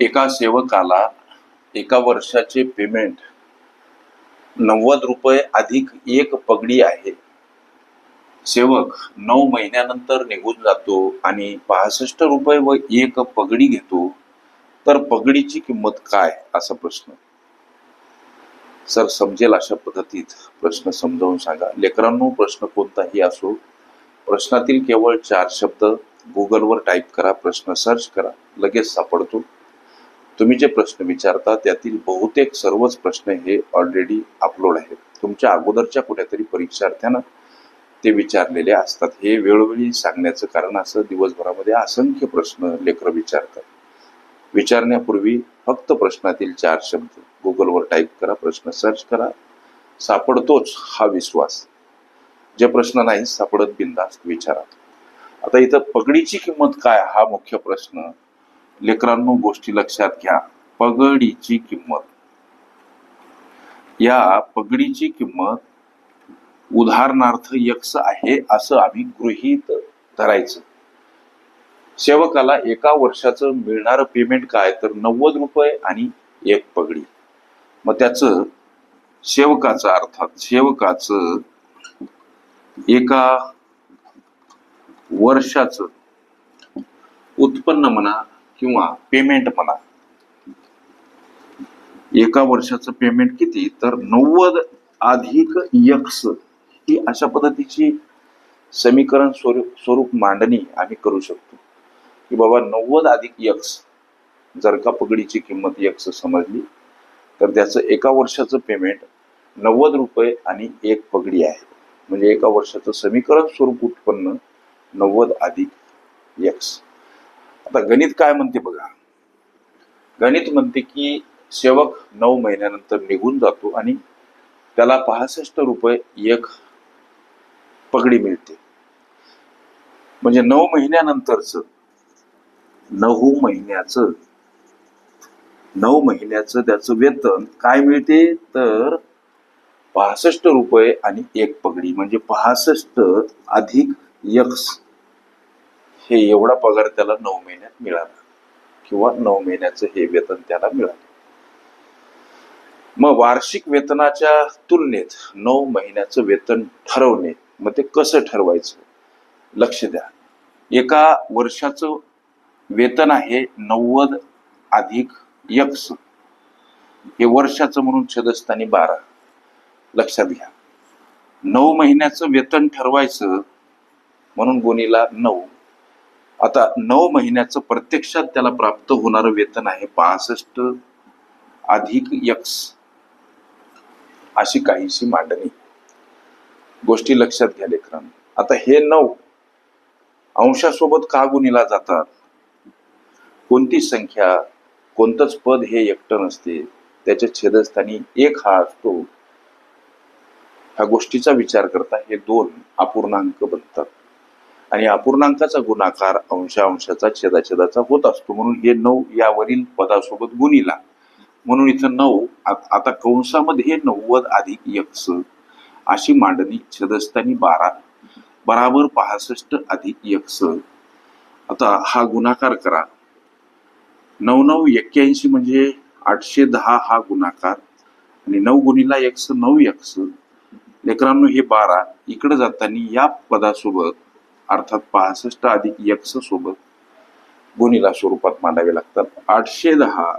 एका सेवकाला एका वर्षाचे पेमेंट नव्वद रुपये अधिक एक पगडी आहे. सेवक नऊ महिन्यानंतर निघून जातो आणि पासष्ट रुपये व एक पगडी घेतो. तर पगडीची किंमत काय? असा प्रश्न. सर समजेल अशा पद्धतीत? प्रश्न समजावून सांगा. लेकरांनो प्रश्न कोणताही असो प्रश्नातील केवळ चार शब्द गुगलवर टाईप करा प्रश्न सर्च करा लगेच सापडतो. तुम्ही जे प्रश्न विचारता त्यातील बहुतेक सर्वच प्रश्न हे ऑलरेडी अपलोड आहेत. तुमच्या अगोदरच्या कुठेतरी परीक्षार्थ्यांना ते विचारलेले असतात. हे वेळोवेळी सांगण्याचं कारण असं दिवसभरामध्ये असंख्य प्रश्न लेकरं विचारतात. विचारण्यापूर्वी फक्त प्रश्नातील चार शब्द. गुगलवर टाईप करा प्रश्न सर्च करा. सापडतोच हा विश्वास. जे प्रश्न नाही सापडत बिंदास्त विचारा. आता इथं पगडीची किंमत काय? हा मुख्य प्रश्न लेकरांनो गोष्टी लक्षात घ्या. पगडीची किंमत. या पगडीची किंमत उदाहरणार्थ यक्ष आहे असं आम्ही गृहीत धरायचं. सेवकाला एका वर्षाचं मिळणारं पेमेंट काय? तर नव्वद रुपये आणि एक पगडी. मग त्याचं सेवकाचं अर्थात सेवकाचं एका वर्षाचं उत्पन्न म्हणा किंवा पेमेंट म्हणा. एका वर्षाचं पेमेंट किती? तर नव्वद अधिक यक्स ही अशा पद्धतीची समीकरण स्वरूप स्वरूप मांडणी आम्ही करू शकतो. की बाबा नव्वद अधिक यक्स जर का पगडीची किंमत यक्स समजली तर त्याचं एका वर्षाचं पेमेंट नव्वद रुपये आणि एक पगडी आहे. म्हणजे एका वर्षाचं समीकरण स्वरूप उत्पन्न नव्वद अधिक यक्स आता गणित काय म्हणते बघा. गणित म्हणते की सेवक नऊ महिन्यानंतर निघून जातो आणि त्याला पासष्ट रुपये एक पगडी मिळते. म्हणजे नऊ महिन्यानंतरच नऊ महिन्याचं नऊ महिन्याचं त्याचं वेतन काय मिळते? तर पासष्ट रुपये आणि एक पगडी. म्हणजे पासष्ट अधिक यक्स हे एवढा पगार त्याला नऊ महिन्यात मिळाला. किंवा नऊ महिन्याचं हे वेतन त्याला मिळालं. मग वार्षिक वेतनाच्या तुलनेत नऊ महिन्याचं वेतन ठरवणे मग ते कसं ठरवायचं? लक्ष द्या. एका वर्षाचं वेतन आहे नव्वद अधिक यक्स. हे वर्षाचं म्हणून छदस्थानी बारा. लक्षात घ्या. नऊ महिन्याचं वेतन ठरवायचं म्हणून गुणीला नऊ. आता नऊ महिन्याचं प्रत्यक्षात त्याला प्राप्त होणारं वेतन आहे पासष्ट अधिक यक्स अशी काहीशी मांडणी. गोष्टी लक्षात घ्या लेकरांनो. आता हे नऊ अंशासोबत का गुणिला जातात? कोणती संख्या कोणतंच पद हे एकटं नसते. त्याच्या छेदस्थानी एक हा असतो. ह्या गोष्टीचा विचार करता हे दोन अपूर्णांक बनतात. आणि अपूर्णांकाचा गुणाकार अंशांशाचा छेदाछेदाचा होत असतो. म्हणून हे नऊ यावरील पदासोबत गुणिला. म्हणून इथं नऊ आ- आता कंसामध्ये नव्वद अधिक यक्स अशी मांडणी छदस्थानी बारा बराबर पासष्ट अधिक यक्स. आता हा गुणाकार करा. नऊ नऊ एक्क्याऐंशी म्हणजे आठशे दहा हा गुणाकार. आणि नऊ गुणिला यक्स नऊ यक्स. लेकरांनो हे बारा इकडे जाताना या पदासोबत अर्थात पासष्ट अधिक यक्ष सोबत गुणीला स्वरूपात मांडावे लागतात. आठशे दहा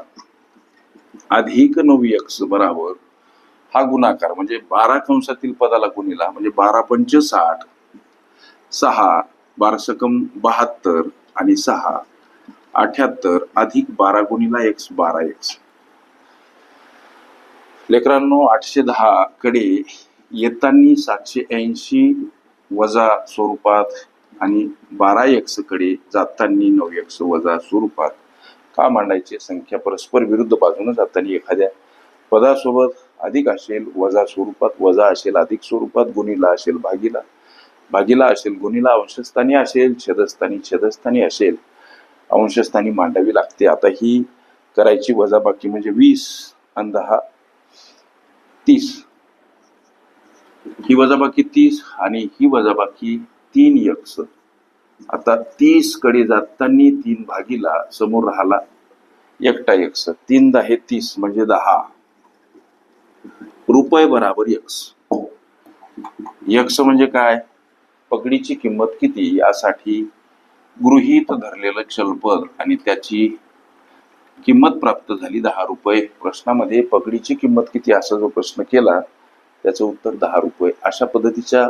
अधिक नऊ यक्ष बराबर हा गुणाकार म्हणजे बारा कंसातील पदाला गुणीला म्हणजे बारा पंच साठ सहा बारा सकम बहात्तर आणि सहा अठ्याहत्तर अधिक बारा गुणीला एक्स बारा एक्स लेकरांनो आठशे दहा कडे येतानी सातशे ऐंशी वजा स्वरूपात आणि बारा एक्सकडे जाताना नऊ एक्स वजा स्वरूपात का मांडायची संख्या परस्पर विरुद्ध बाजूने जाताना एखाद्या पदासोबत अधिक असेल वजा स्वरूपात वजा असेल अधिक स्वरूपात गुणीला असेल भागीला भागीला असेल गुणीला अंशस्थानी असेल छेदस्थानी छेदस्थानी असेल अंशस्थानी मांडावी लागते. आता ही करायची वजाबाकी म्हणजे वीस आणि दहा तीस. ही वजाबाकी तीस आणि ही वजाबाकी तीन यक्ष. आता तीसकडे जाताना तीन भागीला समोर राहिला एकटा यक्ष. तीन दहा तीस म्हणजे दहा. रुपये बराबर यक्ष. यक्ष म्हणजे काय? पगडीची किंमत किती? यासाठी गृहीत धरलेलं चलपद आणि त्याची किंमत प्राप्त झाली दहा रुपये. प्रश्नामध्ये पगडीची किंमत किती? असा जो प्रश्न केला त्याचं उत्तर दहा रुपये. अशा पद्धतीच्या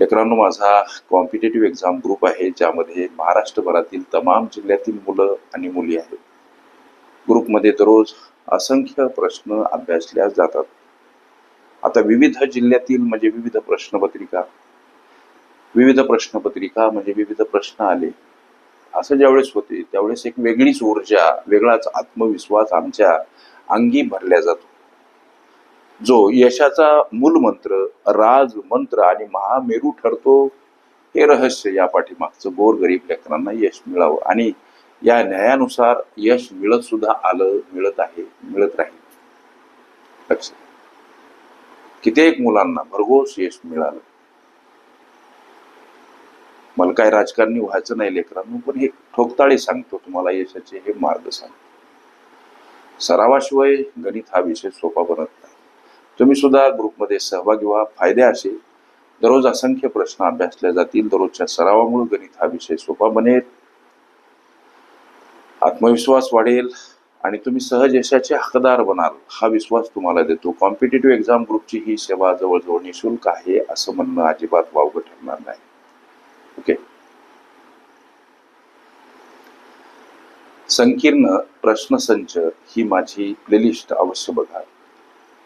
लेकरांनो माझा कॉम्पिटेटिव्ह एक्झाम ग्रुप आहे ज्यामध्ये महाराष्ट्रभरातील तमाम जिल्ह्यातील मुलं आणि मुली आहेत. ग्रुपमध्ये दररोज असंख्य प्रश्न अभ्यासल्या जातात. आता विविध जिल्ह्यातील म्हणजे विविध प्रश्नपत्रिका विविध प्रश्नपत्रिका म्हणजे विविध प्रश्न आले. असं ज्यावेळेस होते त्यावेळेस एक वेगळीच ऊर्जा वेगळाच आत्मविश्वास आमच्या अंगी भरल्या जातो. जो यशाचा मूलमंत्र राज मंत्र आणि महामेरू ठरतो हे रहस्य या पाठीमागचं गोरगरीब लेकरांना यश मिळावं. आणि या न्यायानुसार यश मिळत सुद्धा आलं मिळत आहे मिळत राहील. कित्येक मुलांना भरघोस यश मिळालं. मला काय राजकारणी व्हायचं नाही लेकरांनो पण हे ठोकताळे सांगतो तुम्हाला यशाचे हे मार्ग सांगतो. सरावाशिवाय गणित हा विषय सोपा बनत नाही. तुम्ही सुद्धा ग्रुपमध्ये सहभागी व्हा. फायदे असे दररोज असंख्य प्रश्न अभ्यासले जातील. दररोजच्या सरावामुळे गणित हा विषय सोपा बनेल. आत्मविश्वास वाढेल आणि तुम्ही सहज यशाचे हकदार बनाल. हा विश्वास तुम्हाला देतो. कॉम्पिटेटिव्ह एक्झाम ग्रुपची ही सेवा जवळजवळ निशुल्क आहे असं म्हणणं अजिबात वावगं ठरणार नाही. ओके? संकीर्ण प्रश्नसंच ही माझी प्लेलिस्ट अवश्य बघा.